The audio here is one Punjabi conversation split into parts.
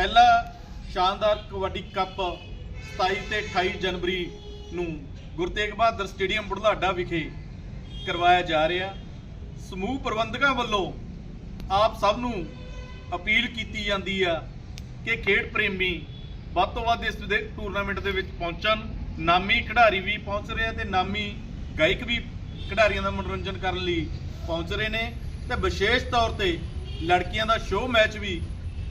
ਪਹਿਲਾ ਸ਼ਾਨਦਾਰ ਕਬੱਡੀ ਕੱਪ 27 ਤੇ 28 ਜਨਵਰੀ ਨੂੰ ਗੁਰੂ ਤੇਗ ਬਹਾਦਰ ਸਟੇਡੀਅਮ ਬੁਢਲਾਡਾ ਵਿਖੇ ਕਰਵਾਇਆ ਜਾ ਰਿਹਾ। ਸਮੂਹ ਪ੍ਰਬੰਧਕਾਂ ਵੱਲੋਂ ਆਪ ਸਭ ਨੂੰ ਅਪੀਲ ਕੀਤੀ ਜਾਂਦੀ ਆ ਕਿ ਖੇਡ ਪ੍ਰੇਮੀ ਵੱਧ ਤੋਂ ਵੱਧ ਇਸ ਦੇ ਟੂਰਨਾਮੈਂਟ ਦੇ ਵਿੱਚ ਪਹੁੰਚਣ। ਨਾਮੀ ਖਿਡਾਰੀ ਵੀ ਪਹੁੰਚ ਰਹੇ ਆ ਤੇ ਨਾਮੀ ਗਾਇਕ ਵੀ ਖਿਡਾਰੀਆਂ ਦਾ ਮਨੋਰੰਜਨ ਕਰਨ ਲਈ ਪਹੁੰਚ ਰਹੇ ਨੇ ਤੇ ਵਿਸ਼ੇਸ਼ ਤੌਰ ਤੇ ਲੜਕੀਆਂ ਦਾ ਸ਼ੋਅ ਮੈਚ ਵੀ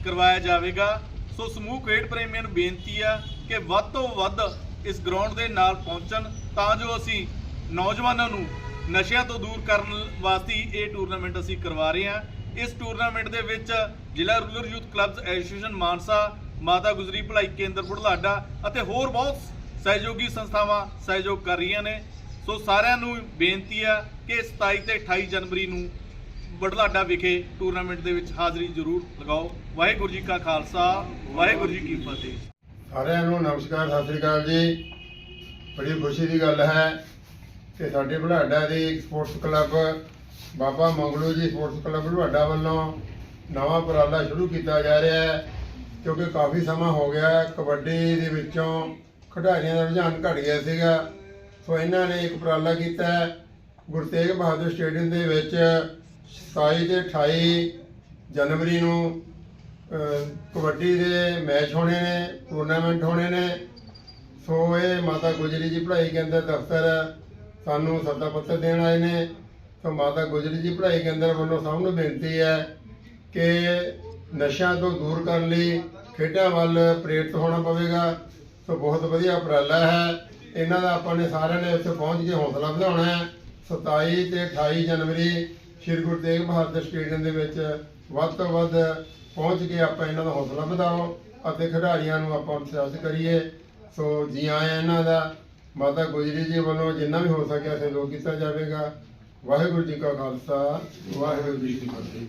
ਕਰਵਾਇਆ ਜਾਵੇਗਾ। ਸੋ ਸਮੂਹ ਖੇਡ ਪ੍ਰੇਮੀਆਂ ਨੂੰ ਬੇਨਤੀ ਆ ਕਿ ਵੱਧ ਤੋਂ ਵੱਧ ਇਸ ਗਰਾਊਂਡ ਦੇ ਨਾਲ ਪਹੁੰਚਣ ਤਾਂ ਜੋ ਅਸੀਂ ਨੌਜਵਾਨਾਂ ਨੂੰ ਨਸ਼ਿਆਂ ਤੋਂ ਦੂਰ ਕਰਨ ਵਾਸਤੇ ਇਹ ਟੂਰਨਾਮੈਂਟ ਅਸੀਂ ਕਰਵਾ ਰਹੇ ਹਾਂ। ਇਸ ਟੂਰਨਾਮੈਂਟ ਦੇ ਵਿੱਚ ਜ਼ਿਲ੍ਹਾ rural youth clubs association Mansa, Mata Gujri ਭਲਾਈ ਕੇਂਦਰ ਬੁਢਲਾਡਾ ਅਤੇ ਹੋਰ ਬਹੁਤ ਸਹਿਯੋਗੀ ਸੰਸਥਾਵਾਂ ਸਹਿਯੋਗ ਕਰ ਰਹੀਆਂ ਨੇ। ਸੋ ਸਾਰਿਆਂ ਨੂੰ ਬੇਨਤੀ ਆ ਕਿ 27 ਤੇ 28 ਜਨਵਰੀ ਨੂੰ ਬੁਢਲਾਡਾ ਵਿਖੇ ਟੂਰਨਾਮੈਂਟ ਦੇ ਵਿੱਚ ਹਾਜ਼ਰੀ ਜ਼ਰੂਰ ਲਗਾਓ। ਵਾਹਿਗੁਰੂ ਜੀ ਕਾ ਖਾਲਸਾ, ਵਾਹਿਗੁਰੂ ਜੀ ਕੀ ਫਤਿਹ। ਸਾਰਿਆਂ ਨੂੰ ਨਮਸਕਾਰ, ਸਤਿ ਸ੍ਰੀ ਅਕਾਲ ਜੀ। ਬੜੀ ਖੁਸ਼ੀ ਦੀ ਗੱਲ ਹੈ ਕਿ ਸਾਡੇ ਬੁਢਾਡਾ ਦੇ ਸਪੋਰਟਸ ਕਲੱਬ, ਬਾਬਾ ਮੰਗਲੂ ਜੀ ਸਪੋਰਟਸ ਕਲੱਬ ਬੁਢਾਡਾ ਵੱਲੋਂ ਨਵਾਂ ਉਪਰਾਲਾ ਸ਼ੁਰੂ ਕੀਤਾ ਜਾ ਰਿਹਾ ਹੈ, ਕਿਉਂਕਿ ਕਾਫੀ ਸਮਾਂ ਹੋ ਗਿਆ ਕਬੱਡੀ ਦੇ ਵਿੱਚੋਂ ਖਿਡਾਰੀਆਂ ਦਾ ਰੁਝਾਨ ਘਟ ਗਿਆ ਸੀਗਾ। ਸੋ ਇਹਨਾਂ ਨੇ ਇੱਕ ਉਪਰਾਲਾ ਕੀਤਾ ਹੈ ਗੁਰੂ ਤੇਗ ਬਹਾਦਰ ਸਟੇਡੀਅਮ ਦੇ ਵਿੱਚ 27 ਤੇ 28 ਜਨਵਰੀ ਨੂੰ ਕਬੱਡੀ ਦੇ ਮੈਚ ਹੋਣੇ ਨੇ, ਟੂਰਨਾਮੈਂਟ ਹੋਣੇ ਨੇ। ਸੋ ਇਹ ਮਾਤਾ ਗੁਜਰੀ ਜੀ ਪੜ੍ਹਾਈ ਕੇਂਦਰ ਦਫ਼ਤਰ ਸਾਨੂੰ ਸੱਦਾ ਪੱਤਰ ਦੇਣ ਆਏ ਨੇ। ਸੋ ਮਾਤਾ ਗੁਜਰੀ ਜੀ ਪੜ੍ਹਾਈ ਕੇਂਦਰ ਵੱਲੋਂ ਸਭ ਨੂੰ ਬੇਨਤੀ ਹੈ ਕਿ ਨਸ਼ਿਆਂ ਤੋਂ ਦੂਰ ਕਰਨ ਲਈ ਖੇਡਾਂ ਵੱਲ ਪ੍ਰੇਰਿਤ ਹੋਣਾ ਪਵੇਗਾ। ਸੋ ਬਹੁਤ ਵਧੀਆ ਉਪਰਾਲਾ ਹੈ। ਇਹਨਾਂ ਦਾ ਆਪਾਂ ਨੇ ਸਾਰਿਆਂ ਨੇ ਉੱਥੇ ਪਹੁੰਚ ਕੇ ਹੌਸਲਾ ਵਧਾਉਣਾ ਹੈ। 27 ਤੇ 28 ਜਨਵਰੀ ਸ਼੍ਰੀ ਗੁਰੂ ਤੇਗ ਬਹਾਦਰ ਸਟੇਡੀਅਮ ਦੇ ਵਿੱਚ ਵੱਧ ਤੋਂ ਵੱਧ ਪਹੁੰਚ ਕੇ ਆਪਾਂ ਇਹਨਾਂ ਦਾ ਹੌਸਲਾ ਵਧਾਓ ਅਤੇ ਖਿਡਾਰੀਆਂ ਨੂੰ ਆਪਾਂ ਉਤਸ਼ਾਹਿਤ ਕਰੀਏ। ਸੋ ਜੀ ਆਇਆਂ ਇਹਨਾਂ ਦਾ। ਮਾਤਾ ਗੁਜਰੀ ਜੀ ਵੱਲੋਂ ਜਿੰਨਾ ਵੀ ਹੋ ਸਕਿਆ ਸਹਿਯੋਗ ਕੀਤਾ ਜਾਵੇਗਾ। ਵਾਹਿਗੁਰੂ ਜੀ ਕਾ ਖਾਲਸਾ, ਵਾਹਿਗੁਰੂ ਜੀ ਕੀ ਫਤਿਹ।